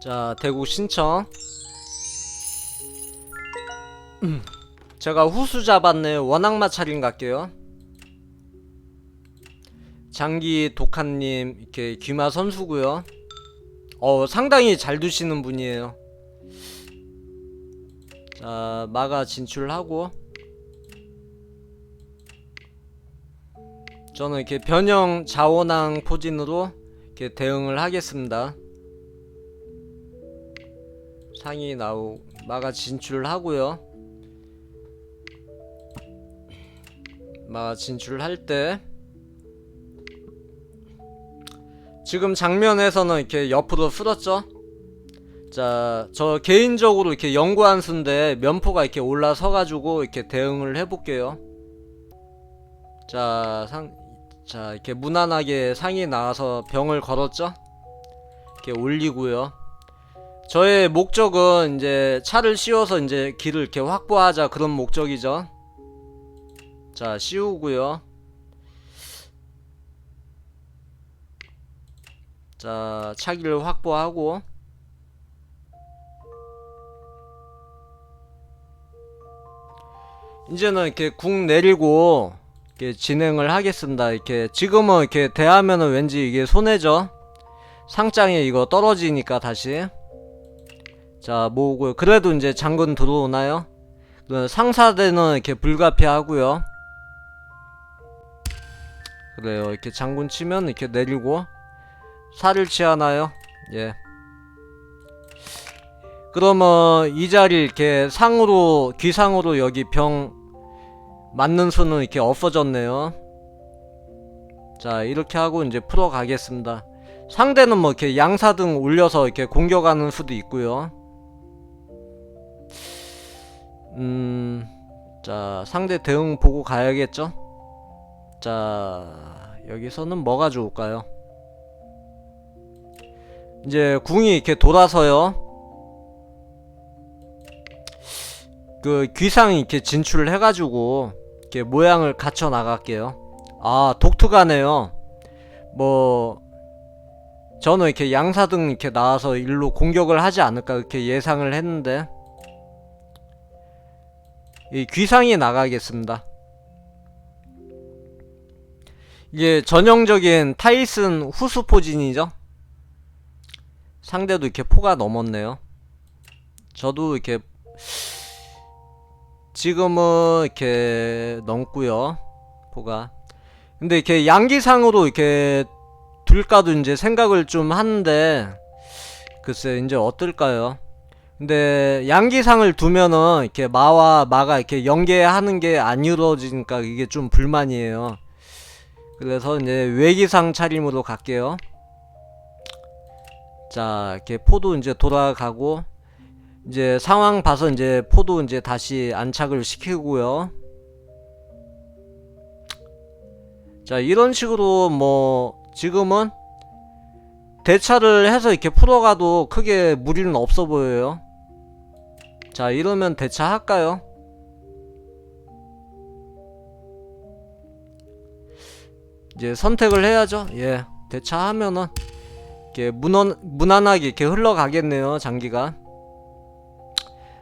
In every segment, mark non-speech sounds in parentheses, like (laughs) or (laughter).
자, 대구 신청. 음, 제가 후수 잡았네요. 원악마 차림 갈게요. 장기 독한님, 이렇게 귀마 선수고요. 어, 상당히 잘 두시는 분이에요. 자, 마가 진출하고. 저는 이렇게 변형 자원왕 포진으로 이렇게 대응을 하겠습니다. 상이 나오 마가 진출하고요. 마가 진출할 때 지금 장면에서는 이렇게 옆으로 쓸었죠. 자, 저 개인적으로 이렇게 연구한 수인데 면포가 이렇게 올라서가지고 이렇게 대응을 해볼게요. 자, 상, 자 이렇게 무난하게 상이 나와서 병을 걸었죠. 이렇게 올리고요. 저의 목적은 이제 차를 씌워서 이제 길을 이렇게 확보하자 그런 목적이죠. 자, 씌우고요. 자, 차기를 확보하고 이제는 이렇게 궁 내리고 이렇게 진행을 하겠습니다. 이렇게 지금은 이렇게 대하면은 왠지 이게 손해죠. 상장에 이거 떨어지니까 다시 자 모으고요. 그래도 이제 장군 들어오나요? 그 상사대는 이렇게 불가피하고요. 그래요. 이렇게 장군 치면 이렇게 내리고 살을 치하나요? 예. 그러면 이 자리 이렇게 상으로 귀상으로 여기 병 맞는 수는 이렇게 없어졌네요. 자 이렇게 하고 이제 풀어 가겠습니다. 상대는 뭐 이렇게 양사 등 올려서 이렇게 공격하는 수도 있고요. 음, 자 상대 대응 보고 가야겠죠. 자 여기서는 뭐가 좋을까요? 이제 궁이 이렇게 돌아서요. 그 귀상이 이렇게 진출을 해가지고 이렇게 모양을 갖춰 나갈게요. 아 독특하네요. 뭐 저는 이렇게 양사등 이렇게 나와서 일로 공격을 하지 않을까 이렇게 예상을 했는데 이 귀상이 나가겠습니다. 이게 전형적인 타이슨 후수 포진이죠. 상대도 이렇게 포가 넘었네요. 저도 이렇게 지금은 이렇게 넘고요 포가 근데 이렇게 양기상으로 이렇게 둘까도 이제 생각을 좀 하는데 글쎄 이제 어떨까요 근데 양기상을 두면은 이렇게 마와 마가 이렇게 연계하는 게 안 이루어지니까 이게 좀 불만이에요 그래서 이제 외기상 차림으로 갈게요 자 이렇게 포도 이제 돌아가고 이제 상황 봐서 이제 포도 이제 다시 안착을 시키고요. 자 이런 식으로 뭐 지금은 대차를 해서 이렇게 풀어가도 크게 무리는 없어 보여요. 자 이러면 대차 할까요? 이제 선택을 해야죠. 예, 대차하면은 이렇게 무난 무난하게 이렇게 흘러가겠네요. 장기가.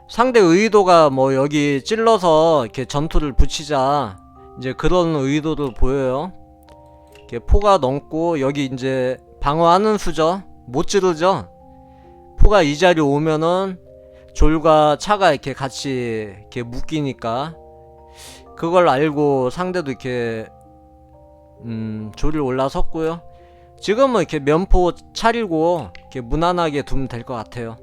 상대 의도가 뭐 여기 찔러서 이렇게 전투를 붙이자 이제 그런 의도도 보여요. 이렇게 포가 넘고 여기 이제 방어하는 수죠. 못 찌르죠. 포가 이 자리 오면은 졸과 차가 이렇게 같이 이렇게 묶이니까 그걸 알고 상대도 이렇게 음 졸이 올라섰고요. 지금은 이렇게 면포 차리고 이렇게 무난하게 두면 될 것 같아요.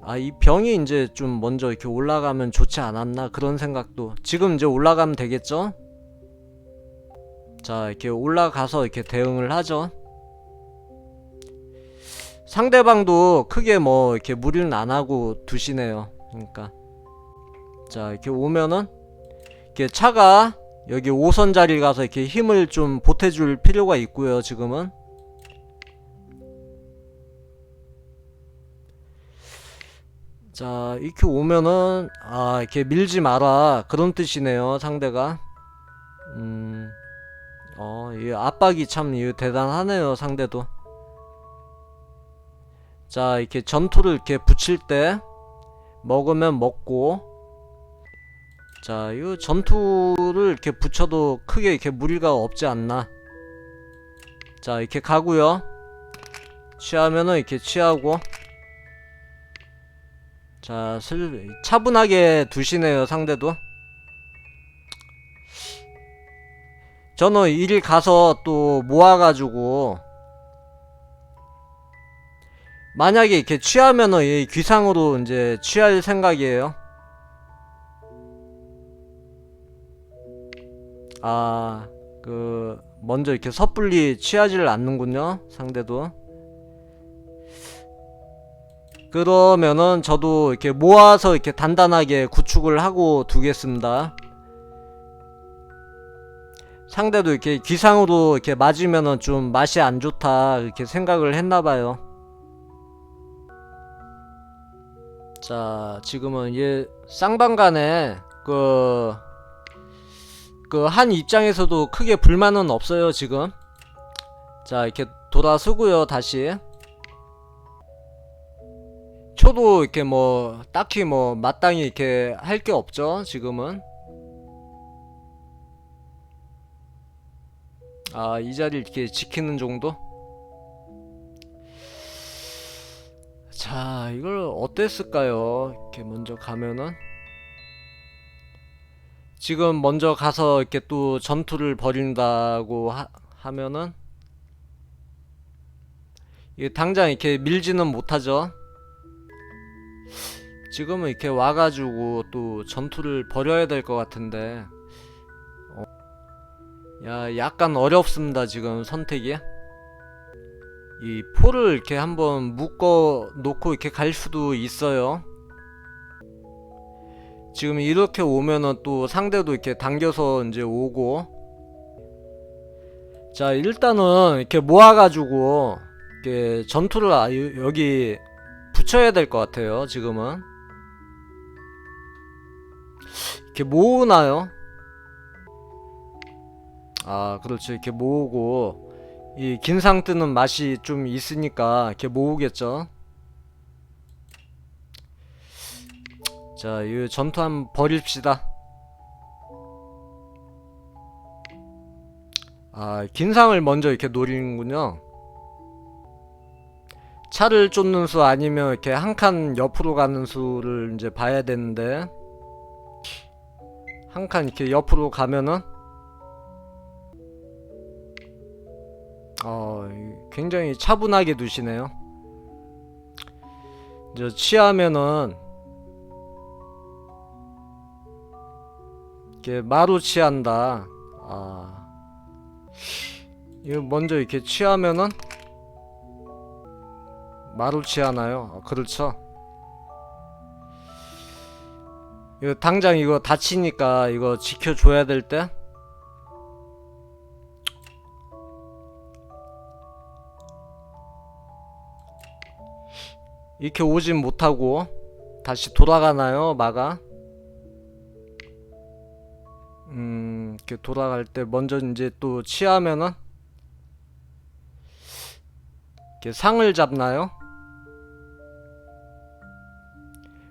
아, 이 병이 이제 좀 먼저 이렇게 올라가면 좋지 않았나 그런 생각도 지금 이제 올라가면 되겠죠? 자, 이렇게 올라가서 이렇게 대응을 하죠. 상대방도 크게 뭐 이렇게 무리는 안 하고 두시네요. 그러니까 자, 이렇게 오면은 이렇게 차가 여기 5선 자리 가서 이렇게 힘을 좀 보태줄 필요가 있고요. 지금은 자, 이렇게 오면은 아, 이렇게 밀지 마라. 그런 뜻이네요, 상대가. 음. 어, 이 압박이 참이 대단하네요, 상대도. 자 이렇게 전투를 이렇게 붙일 때 먹으면 먹고 자이 전투를 이렇게 붙여도 크게 이렇게 무리가 없지 않나. 자 이렇게 가고요. 취하면은 이렇게 취하고. 자 슬, 차분하게 두시네요 상대도. 저는 일 가서 또 모아가지고 만약에 이렇게 취하면은 이 귀상으로 이제 취할 생각이에요. 아, 그 먼저 이렇게 섣불리 취하지를 않는군요. 상대도. 그러면은 저도 이렇게 모아서 이렇게 단단하게 구축을 하고 두겠습니다. 상대도 이렇게 귀상으로 이렇게 맞으면은 좀 맛이 안 좋다 이렇게 생각을 했나봐요. 자, 지금은 얘 쌍방간에 그, 그 한 입장에서도 크게 불만은 없어요, 지금. 자, 이렇게 돌아서고요, 다시. 초도 이렇게 뭐, 딱히 뭐, 마땅히 이렇게 할 게 없죠, 지금은. 아, 이 자리를 이렇게 지키는 정도? 자, 이걸 어땠을까요? 이렇게 먼저 가면은 지금 먼저 가서 이렇게 또 전투를 벌인다고 하, 하면은 이게 당장 이렇게 밀지는 못하죠. 지금은 이렇게 와가지고 또 전투를 벌여야 될 것 같은데 어, 야, 약간 어렵습니다, 지금 선택이. 이 포를 이렇게 한번 묶어 놓고 이렇게 갈 수도 있어요. 지금 이렇게 오면은 또 상대도 이렇게 당겨서 이제 오고. 자, 일단은 이렇게 모아가지고 이렇게 전투를 아- 여- 여기 붙여야 될 것 같아요, 지금은. 이렇게 모으나요? 아, 그렇죠. 이렇게 모으고. 이 긴상 뜨는 맛이 좀 있으니까 이렇게 모으겠죠. 자, 이 전투 한번 벌입시다. 아, 긴상을 먼저 이렇게 노리는군요. 차를 쫓는 수 아니면 이렇게 한 칸 옆으로 가는 수를 이제 봐야 되는데 한 칸 이렇게 옆으로 가면은 어, 이- 굉장히 차분하게 두시네요. 저 취하면은 이렇게 마루 취한다. 아, 이거 먼저 이렇게 취하면은 마루 취하나요? 아, 그렇죠. 이거 당장 이거 다치니까 이거 지켜줘야 될 때. 이렇게 오진 못하고 다시 돌아가나요 마가? 음 이렇게 돌아갈 때 먼저 이제 또 취하면은 이렇게 상을 잡나요?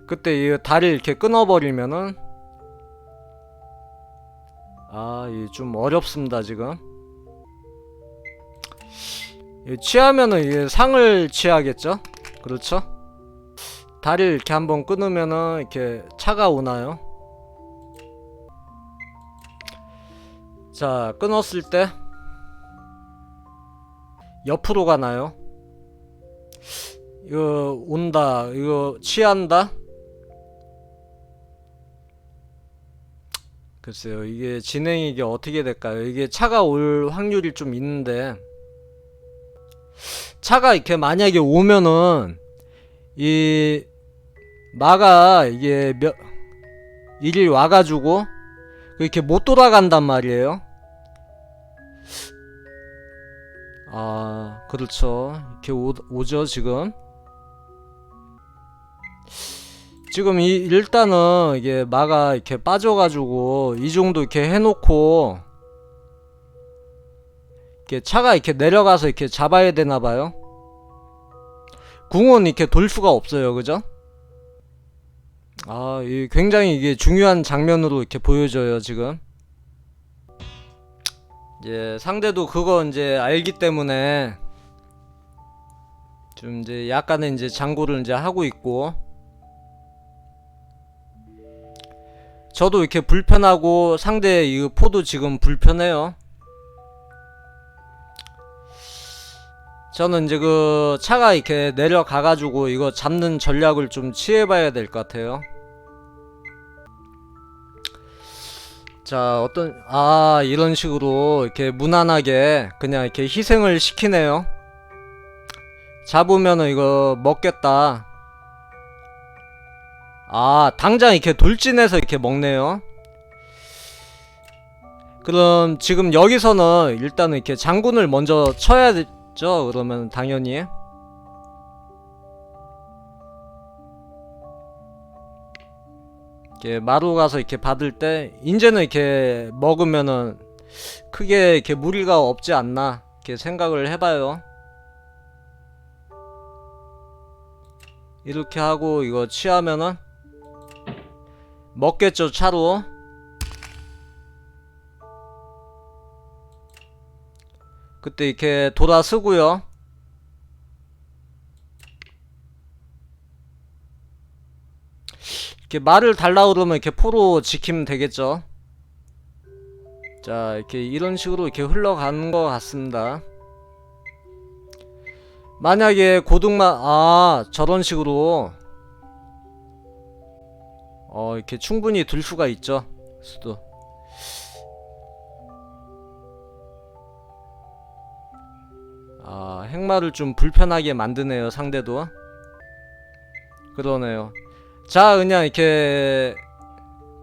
그때 이 다리를 이렇게 끊어버리면은 아이좀 어렵습니다 지금. 이 취하면은 이게 상을 취하겠죠? 그렇죠 다리를 이렇게 한번 끊으면은 이렇게 차가 오나요? 자, 끊었을 때 옆으로 가나요? 이거 온다. 이거 취한다. 글쎄요. 이게 진행이 이게 어떻게 될까요? 이게 차가 올 확률이 좀 있는데 차가 이렇게 만약에 오면은 이 마가 이게 몇 일이 와가지고 이렇게 못 돌아간단 말이에요. 아 그렇죠. 이렇게 오, 오죠 지금. 지금 이 일단은 이게 마가 이렇게 빠져가지고 이 정도 이렇게 해놓고 이렇게 차가 이렇게 내려가서 이렇게 잡아야 되나봐요. 궁은 이렇게 돌 수가 없어요. 그죠? 아, 이 굉장히 이게 중요한 장면으로 이렇게 보여져요, 지금. 이제 상대도 그거 이제 알기 때문에 좀 이제 약간의 이제 장고를 이제 하고 있고 저도 이렇게 불편하고 상대 이 포도 지금 불편해요. 저는 이제 그 차가 이렇게 내려가가지고 이거 잡는 전략을 좀 취해봐야 될 것 같아요. 자, 어떤, 아, 이런 식으로 이렇게 무난하게 그냥 이렇게 희생을 시키네요. 잡으면은 이거 먹겠다. 아, 당장 이렇게 돌진해서 이렇게 먹네요. 그럼 지금 여기서는 일단은 이렇게 장군을 먼저 쳐야 죠. 그러면 당연히. 이렇게 마루 가서 이렇게 받을 때 이제는 이렇게 먹으면은 크게 이렇게 무리가 없지 않나 이렇게 생각을 해봐요. 이렇게 하고 이거 취하면은 먹겠죠 차로. 그때 이렇게 돌아 서고요. 이렇게 말을 달라 그러면 이렇게 포로 지키면 되겠죠. 자, 이렇게 이런 식으로 이렇게 흘러가는 것 같습니다. 만약에 고등만 아 저런 식으로 어 이렇게 충분히 들 수가 있죠. 수도. 아 행마를 좀 불편하게 만드네요 상대도. 그러네요. 자 그냥 이렇게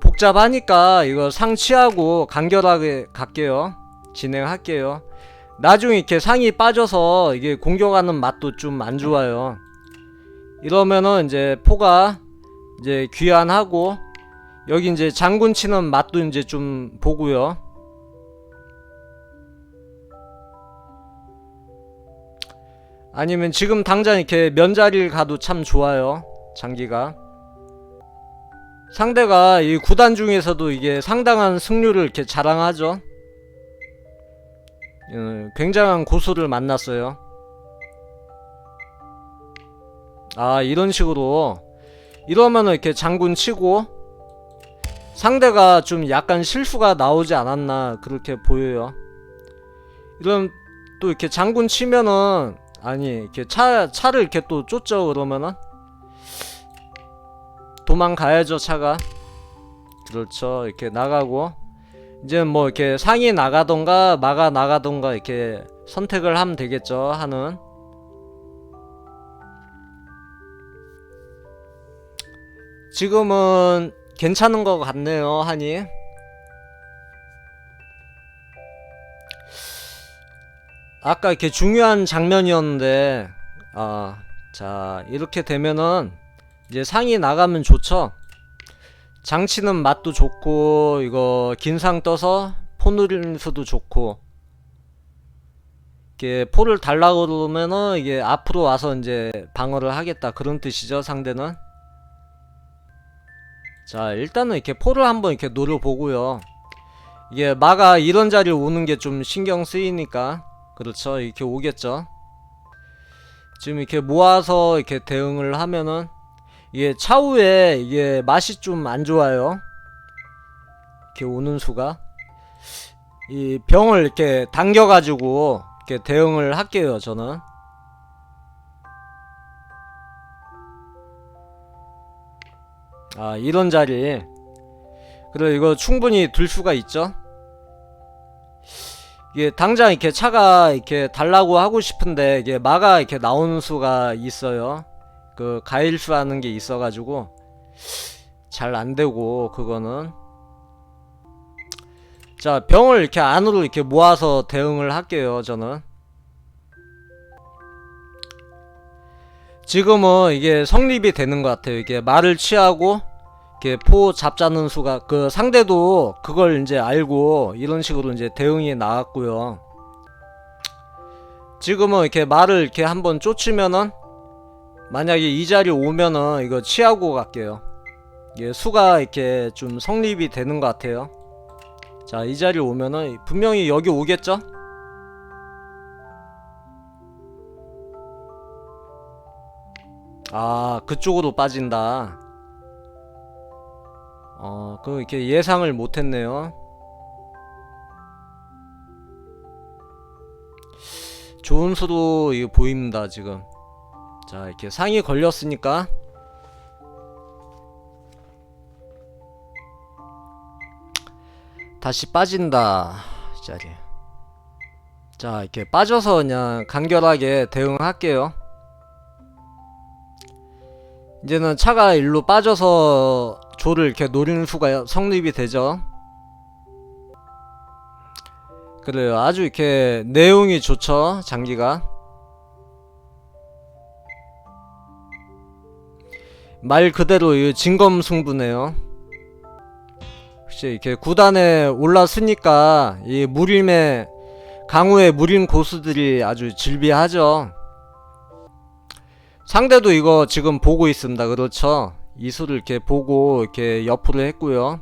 복잡하니까 이거 상치하고 간결하게 갈게요 진행할게요 나중에 이렇게 상이 빠져서 이게 공격하는 맛도 좀 안 좋아요 이러면은 이제 포가 이제 귀환하고 여기 이제 장군 치는 맛도 이제 좀 보고요 아니면 지금 당장 이렇게 면자리를 가도 참 좋아요 장기가 상대가 이 구단 중에서도 이게 상당한 승률을 이렇게 자랑하죠. 어, 굉장한 고수를 만났어요. 아 이런 식으로 이러면은 이렇게 장군 치고 상대가 좀 약간 실수가 나오지 않았나 그렇게 보여요. 이런 또 이렇게 장군 치면은 아니 이렇게 차 차를 이렇게 또 쫓죠 그러면은? 도망가야죠 차가. 그렇죠. 이렇게 나가고. 이제 뭐 이렇게 상이 나가던가 마가 나가던가 이렇게 선택을 하면 되겠죠 하는. 지금은 괜찮은 것 같네요 하니 아까 이렇게 중요한 장면이었는데 아 자 이렇게 되면은 이제 상이 나가면 좋죠. 장치는 맛도 좋고 이거 긴 상 떠서 포 누리는 수도 좋고 이게 포를 달라고 그러면은 이게 앞으로 와서 이제 방어를 하겠다 그런 뜻이죠 상대는? 자 일단은 이렇게 포를 한번 이렇게 노려보고요. 이게 마가 이런 자리에 오는 게 좀 신경 쓰이니까 그렇죠 이렇게 오겠죠 지금 이렇게 모아서 이렇게 대응을 하면은 이게 차후에 이게 맛이 좀 안 좋아요. 이렇게 오는 수가 이 병을 이렇게 당겨 가지고 이렇게 대응을 할게요. 저는 아 이런 자리 그래 이거 충분히 둘 수가 있죠. 이게 당장 이렇게 차가 이렇게 달라고 하고 싶은데 이게 마가 이렇게 나오는 수가 있어요. 그 가일수 하는 게 있어가지고 잘 안 되고 그거는. 자 병을 이렇게 안으로 이렇게 모아서 대응을 할게요 저는. 지금은 이게 성립이 되는 것 같아요. 이게 말을 취하고 이렇게 포 잡자는 수가 그 상대도 그걸 이제 알고 이런 식으로 이제 대응이 나왔고요 지금은 이렇게 말을 이렇게 한번 쫓으면은 만약에 이 자리 오면은 이거 취하고 갈게요. 이게 수가 이렇게 좀 성립이 되는 것 같아요. 자, 이 자리 오면은 분명히 여기 오겠죠? 아, 그쪽으로 빠진다. 어, 그 이렇게 예상을 못했네요. 좋은 수도 이거 보입니다 지금. 자, 이렇게 상이 걸렸으니까 다시 빠진다 이 자리. 자, 이렇게 빠져서 그냥 간결하게 대응할게요. 이제는 차가 일로 빠져서 조를 이렇게 노리는 수가 성립이 되죠. 그래요. 아주 이렇게 내용이 좋죠. 장기가. 말 그대로 이 진검승부네요. 혹시 이렇게 구단에 올라서니까 이 무림의 강우의 무림 고수들이 아주 질비하죠. 상대도 이거 지금 보고 있습니다. 그렇죠? 이수를 이렇게 보고 이렇게 옆으로 했고요.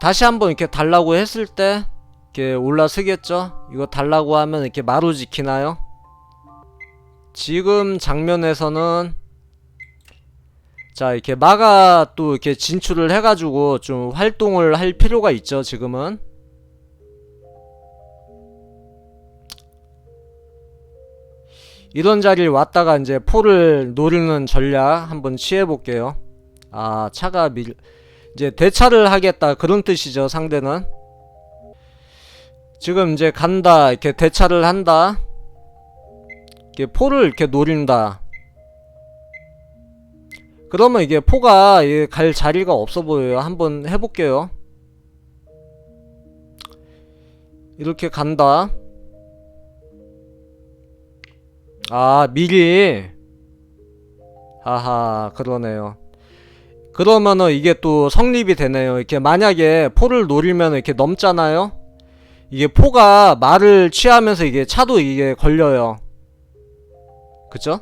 다시 한번 이렇게 달라고 했을 때 이렇게 올라서겠죠? 이거 달라고 하면 이렇게 마루 지키나요? 지금 장면에서는 자 이렇게 마가 또 이렇게 진출을 해가지고 좀 활동을 할 필요가 있죠 지금은 이런 자리를 왔다가 이제 포를 노리는 전략 한번 취해 볼게요. 아 차가 밀 이제 대차를 하겠다. 그런 뜻이죠 상대는. 지금 이제 간다. 이렇게 대차를 한다. 이렇게 포를 이렇게 노린다. 그러면 이게 포가 갈 자리가 없어 보여요. 한번 해 볼게요. 이렇게 간다 아 미리 하하 그러네요 그러면은 이게 또 성립이 되네요. 이렇게 만약에 포를 노리면 이렇게 넘잖아요. 이게 포가 말을 취하면서 이게 차도 이게 걸려요. 그죠?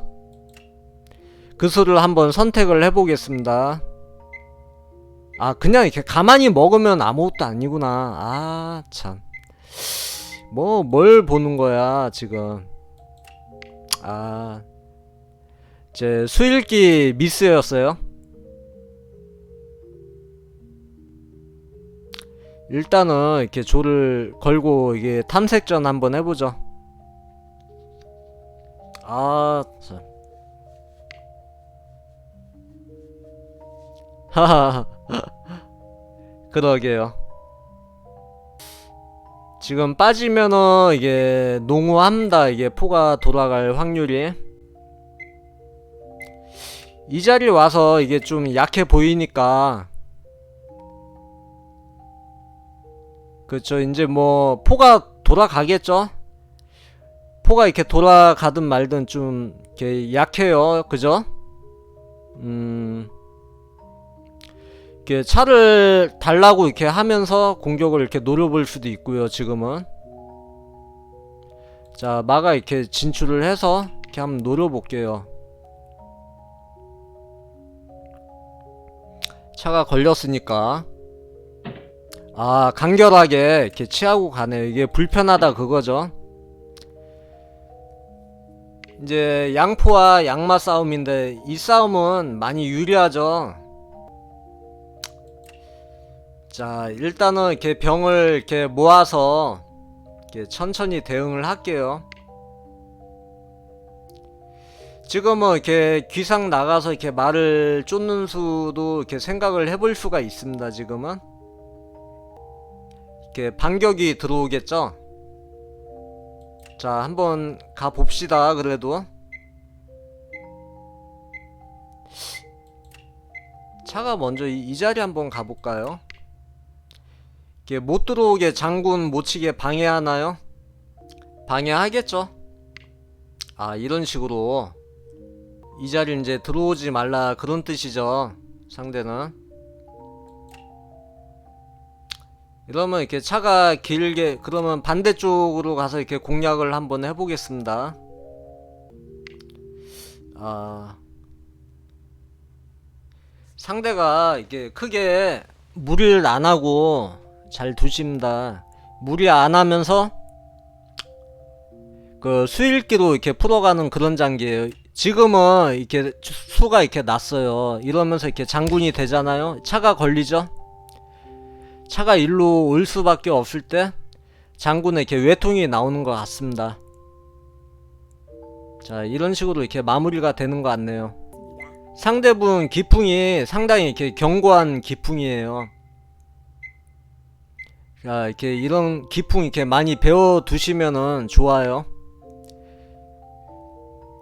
그 수를 한번 선택을 해보겠습니다. 아 그냥 이렇게 가만히 먹으면 아무것도 아니구나. 아 참. 뭐 뭘 보는 거야 지금. 아. 제 수일기 미스였어요. 일단은 이렇게 조를 걸고 이게 탐색전 한번 해보죠. 아, 참. 하하. (laughs) 그러게요. 지금 빠지면은 이게 농후합니다. 이게 포가 돌아갈 확률이. 이 자리에 와서 이게 좀 약해 보이니까 그렇죠. 이제 뭐 포가 돌아가겠죠. 포가 이렇게 돌아가든 말든 좀 이렇게 약해요. 그죠? 음. 이렇게 차를 달라고 이렇게 하면서 공격을 이렇게 노려볼 수도 있고요. 지금은. 자, 마가 이렇게 진출을 해서 이렇게 한번 노려볼게요. 차가 걸렸으니까. 아 간결하게 이렇게 취하고 가네요 이게 불편하다 그거죠 이제 양포와 양마 싸움인데 이 싸움은 많이 유리하죠 자 일단은 이렇게 병을 이렇게 모아서 이렇게 천천히 대응을 할게요 지금은 이렇게 귀상 나가서 이렇게 말을 쫓는 수도 이렇게 생각을 해볼 수가 있습니다 지금은 이렇게 반격이 들어오겠죠? 자, 한번 가봅시다, 그래도. 차가 먼저 이, 이 자리 한번 가볼까요? 못 들어오게 장군 못 치게 방해하나요? 방해하겠죠? 아, 이런 식으로. 이 자리 이제 들어오지 말라 그런 뜻이죠. 상대는. 이러면 이렇게 차가 길게 그러면 반대쪽으로 가서 이렇게 공략을 한번 해보겠습니다. 아 상대가 이게 크게 무리를 안 하고 잘 두십니다. 무리 안 하면서 그 수일기로 이렇게 풀어가는 그런 장기예요. 지금은 이렇게 수가 이렇게 났어요. 이러면서 이렇게 장군이 되잖아요. 차가 걸리죠. 차가 일로 올 수밖에 없을 때 장군의 이렇게 외통이 나오는 것 같습니다. 자 이런 식으로 이렇게 마무리가 되는 것 같네요. 상대분 기풍이 상당히 이렇게 견고한 기풍이에요. 자 이렇게 이런 기풍 이렇게 많이 배워 두시면은 좋아요.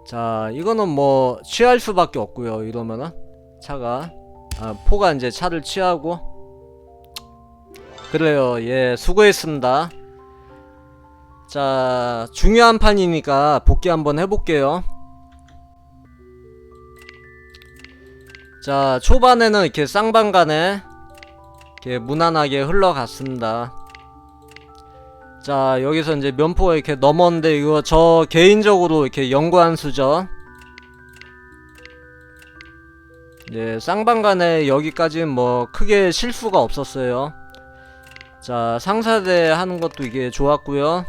자 이거는 뭐 취할 수밖에 없고요. 이러면은 차가 아, 포가 이제 차를 취하고 그래요. 예 수고했습니다. 자 중요한 판이니까 복귀 한번 해볼게요. 자 초반에는 이렇게 쌍방간에 이렇게 무난하게 흘러갔습니다. 자 여기서 이제 면포가 이렇게 넘었는데 이거 저 개인적으로 이렇게 연구한 수죠. 네 쌍방간에 여기까지는 뭐 크게 실수가 없었어요. 자 상사대 하는 것도 이게 좋았고요.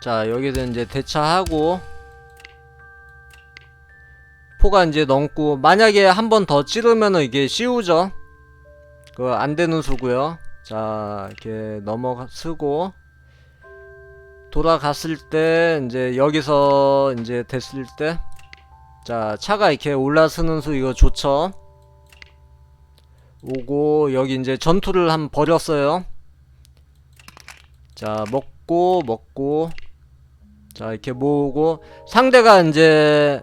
자 여기서 이제 대차하고 포가 이제 넘고 만약에 한 번 더 찌르면은 이게 씌우죠. 그 안되는 수고요. 자 이렇게 넘어가 쓰고 돌아갔을 때 이제 여기서 이제 됐을 때 자 차가 이렇게 올라서는 수 이거 좋죠? 오고 여기 이제 전투를 한 버렸어요. 자 먹고 먹고 자 이렇게 모으고 상대가 이제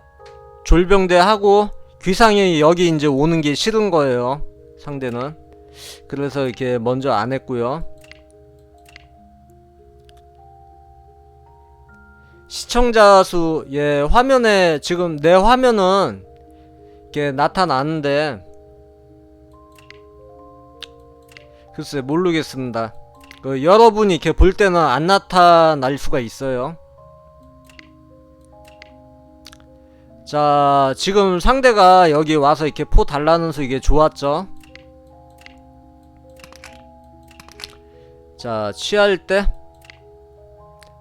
졸병대 하고 귀상이 여기 이제 오는 게 싫은 거예요 상대는 그래서 이렇게 먼저 안 했고요 시청자 수, 예, 화면에 지금 내 화면은 이렇게 나타나는데 글쎄 모르겠습니다. 그 여러분이 이렇게 볼 때는 안 나타날 수가 있어요. 자, 지금 상대가 여기 와서 이렇게 포 달라는 수 이게 좋았죠. 자, 취할 때.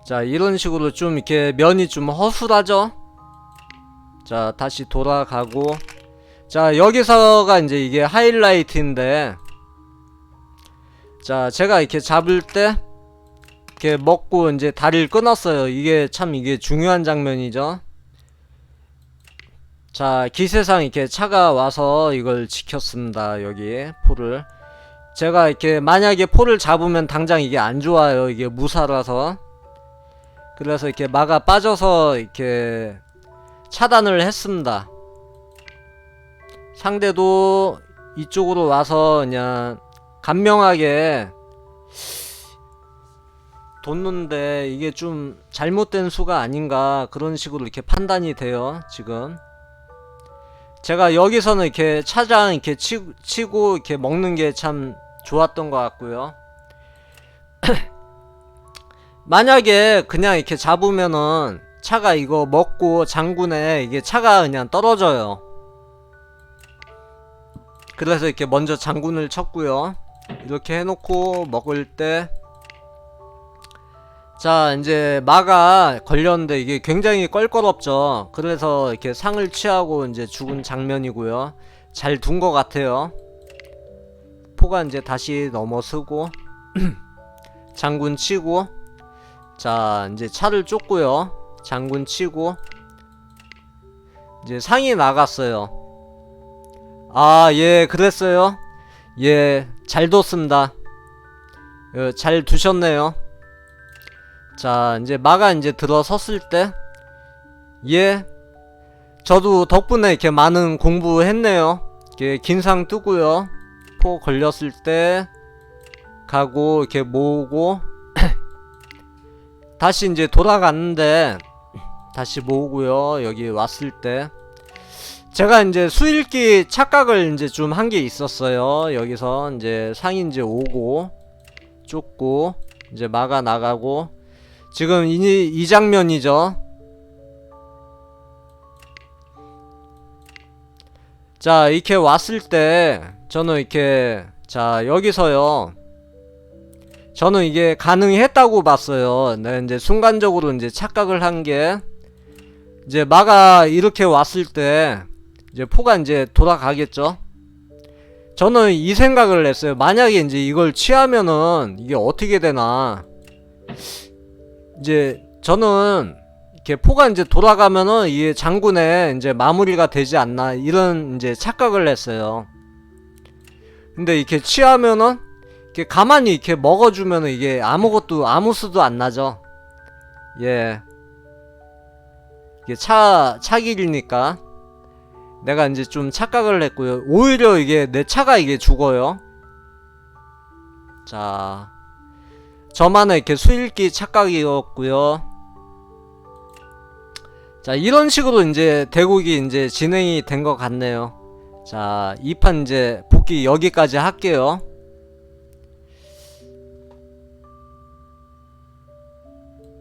자, 이런 식으로 좀 이렇게 면이 좀 허술하죠. 자, 다시 돌아가고. 자, 여기서가 이제 이게 하이라이트인데. 자, 제가 이렇게 잡을 때. 이렇게 먹고 이제 다리를 끊었어요. 이게 참 이게 중요한 장면이죠. 자 기세상 이렇게 차가 와서 이걸 지켰습니다 여기 포를. 제가 이렇게 만약에 포를 잡으면 당장 이게 안 좋아요. 이게 무사라서. 그래서 이렇게 막아 빠져서 이렇게 차단을 했습니다. 상대도 이쪽으로 와서 그냥 간명하게 뒀는데 이게 좀 잘못된 수가 아닌가 그런 식으로 이렇게 판단이 돼요 지금 제가 여기서는 이렇게 차장 이렇게 치, 치고 이렇게 먹는 게 참 좋았던 것 같고요. (clears throat) 만약에 그냥 이렇게 잡으면은 차가 이거 먹고 장군에 이게 차가 그냥 떨어져요. 그래서 이렇게 먼저 장군을 쳤고요. 이렇게 해놓고 먹을 때 자 이제 마가 걸렸는데 이게 굉장히 껄껄없죠. 그래서 이렇게 상을 취하고 이제 죽은 장면이고요. 잘 둔 것 같아요. 포가 이제 다시 넘어서고 (clears throat) 장군 치고 자 이제 차를 쫓고요. 장군 치고 이제 상이 나갔어요. 아 예 그랬어요. 예 잘 뒀습니다. 어, 잘 두셨네요 자 이제 마가 이제 들어섰을 때 예. 저도 덕분에 이렇게 많은 공부했네요. 이렇게 긴상 뜨고요. 포 걸렸을 때 가고 이렇게 모으고 (clears throat) 다시 이제 돌아갔는데 다시 모으고요. 여기 왔을 때 제가 이제 수일기 착각을 이제 좀 한 게 있었어요. 여기서 이제 상이 이제 오고 쫓고 이제 막아 나가고 지금 이, 이 장면이죠. 자 이렇게 왔을 때 저는 이렇게 자 여기서요. 저는 이게 가능했다고 봤어요. 네, 이제 순간적으로 이제 착각을 한 게 이제 마가 이렇게 왔을 때 이제 포가 이제 돌아가겠죠. 저는 이 생각을 했어요. 만약에 이제 이걸 취하면은 이게 어떻게 되나. 이제 저는 이렇게 포가 이제 돌아가면은 이게 장군의 이제 마무리가 되지 않나 이런 이제 착각을 했어요. 근데 이렇게 취하면은 이렇게 가만히 이렇게 먹어주면은 이게 아무것도 아무 수도 안 나죠. 예. 이게 차 차길이니까 내가 이제 좀 착각을 했고요. 오히려 이게 내 차가 이게 죽어요. 자, 저만의 수일기 착각이었고요. 자, 이런 식으로 이제 대국이 이제 진행이 된 것 같네요. 자, 이판 이제 복귀 여기까지 할게요.